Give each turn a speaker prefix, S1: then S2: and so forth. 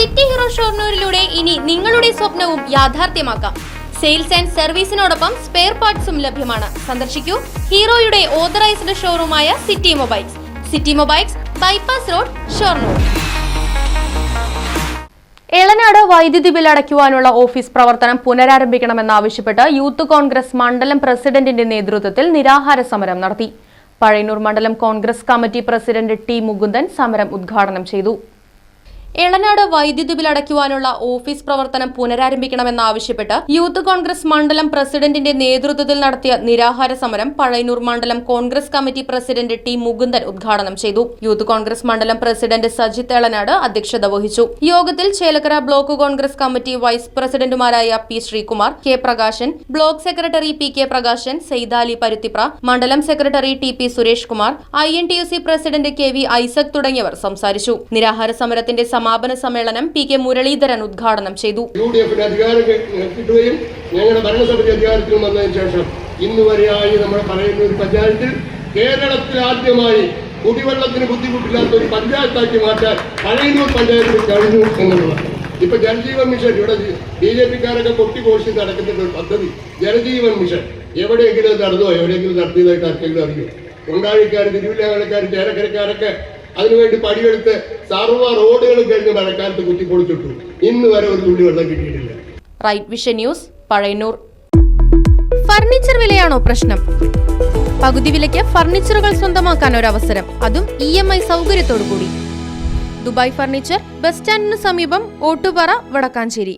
S1: City hero ഷോർണൂരിലൂടെ ഇനി നിങ്ങളുടെ സ്വപ്നവും യാഥാർത്ഥ്യമാക്കാം. സെയിൽസ് ആൻഡ് സർവീസിനോടൊപ്പം സ്പെയർ പാർട്സും ലഭ്യമാണ്. സന്ദർശിക്കൂ ഹീറോയുടെ ഓതറൈസ്ഡ് ഷോറൂമായ city mobiles. City mobiles bypass road Shoranur. Elanad വൈദ്യുതി ബിൽ അടയ്ക്കുവാനുള്ള ഓഫീസ് പ്രവർത്തനം പുനരാരംഭിക്കണമെന്നാവശ്യപ്പെട്ട് യൂത്ത് കോൺഗ്രസ് മണ്ഡലം പ്രസിഡന്റിന്റെ നേതൃത്വത്തിൽ നിരാഹാര സമരം നടത്തി. പഴയന്നൂർ മണ്ഡലം Congress committee president T Mukundan സമരം ഉദ്ഘാടനം ചെയ്തു. എളനാട് വൈദ്യുതി ബിൽ അടയ്ക്കുവാനുള്ള ഓഫീസ് പ്രവർത്തനം പുനരാരംഭിക്കണമെന്നാവശ്യപ്പെട്ട് യൂത്ത് കോൺഗ്രസ് മണ്ഡലം പ്രസിഡന്റിന്റെ നേതൃത്വത്തിൽ നടത്തിയ നിരാഹാര സമരം പഴയന്നൂർ മണ്ഡലം Congress committee president T Mukundan ഉദ്ഘാടനം ചെയ്തു. യൂത്ത് കോൺഗ്രസ് മണ്ഡലം പ്രസിഡന്റ് സജിത് എളനാട് അധ്യക്ഷത വഹിച്ചു. യോഗത്തിൽ Chelakkara block Congress committee vice പ്രസിഡന്റുമാരായ P Sreekumar K Prakashan block secretary P K Prakashan Saithali Paruthipra മണ്ഡലം secretary T P Suresh Kumar I N T U C president K V Isaac തുടങ്ങിയവർ സംസാരിച്ചു. നിരാഹാര സമരത്തിന്റെ സമാപന സമ്മേളനം പി കെ മുരളീധരൻ ഉദ്ഘാടനം ചെയ്തു.
S2: യു ഡി എഫിന് അധികാരം കിട്ടുകയും ഞങ്ങളുടെ ഭരണസമിതി അധികാരത്തിൽ വന്നതിന് ശേഷം ഇന്ന് വരെയായി നമ്മൾ പറയുന്ന ഒരു പഞ്ചായത്തിൽ കേരളത്തിൽ ആദ്യമായി കുടിവെള്ളത്തിന് ബുദ്ധിമുട്ടില്ലാത്ത ഒരു പഞ്ചായത്താക്കി മാറ്റാൻ പഴയന്നൂർ പഞ്ചായത്തിൽ കഴിഞ്ഞു എന്നുള്ളതാണ്. ഇപ്പൊ ജലജീവൻ മിഷൻ ഇവിടെ ബി ജെ പിക്കാരൊക്കെ കൊട്ടിഘോഷിച്ച് നടക്കുന്ന ഒരു പദ്ധതി. ജലജീവൻ മിഷൻ. എവിടെയെങ്കിലും നടന്നോ? എവിടെയെങ്കിലും നടത്തിയതായിട്ട് ആർക്കെങ്കിലും അറിയോ? കൊണ്ടാഴിക്കാർ തിരുവില്ലാമലക്കാർ ചേലക്കരക്കാരൊക്കെ അതിനുവേണ്ടി പടിയെടുത്ത് സർവ റോഡുകളും കഴിഞ്ഞ് മഴക്കാലത്ത് കുത്തിപ്പൊളിച്ചിട്ടു. ഇന്ന് വരെ ഒരു തുള്ളി വെള്ളം കിട്ടിയിട്ടില്ല.
S1: Right vision news Pazhayannur. Furniture വിലയാണോ പ്രശ്നം? പകുതി വിലയ്ക്ക് ഫർണിച്ചറുകൾ സ്വന്തമാക്കാൻ ഒരു അവസരം അതും ഇ എം ഐ സൗകര്യത്തോടു കൂടി ദുബായ് ഫർണിച്ചർ ബസ് സ്റ്റാൻഡിന് സമീപം ഓട്ടുപാറ വടക്കാഞ്ചേരി.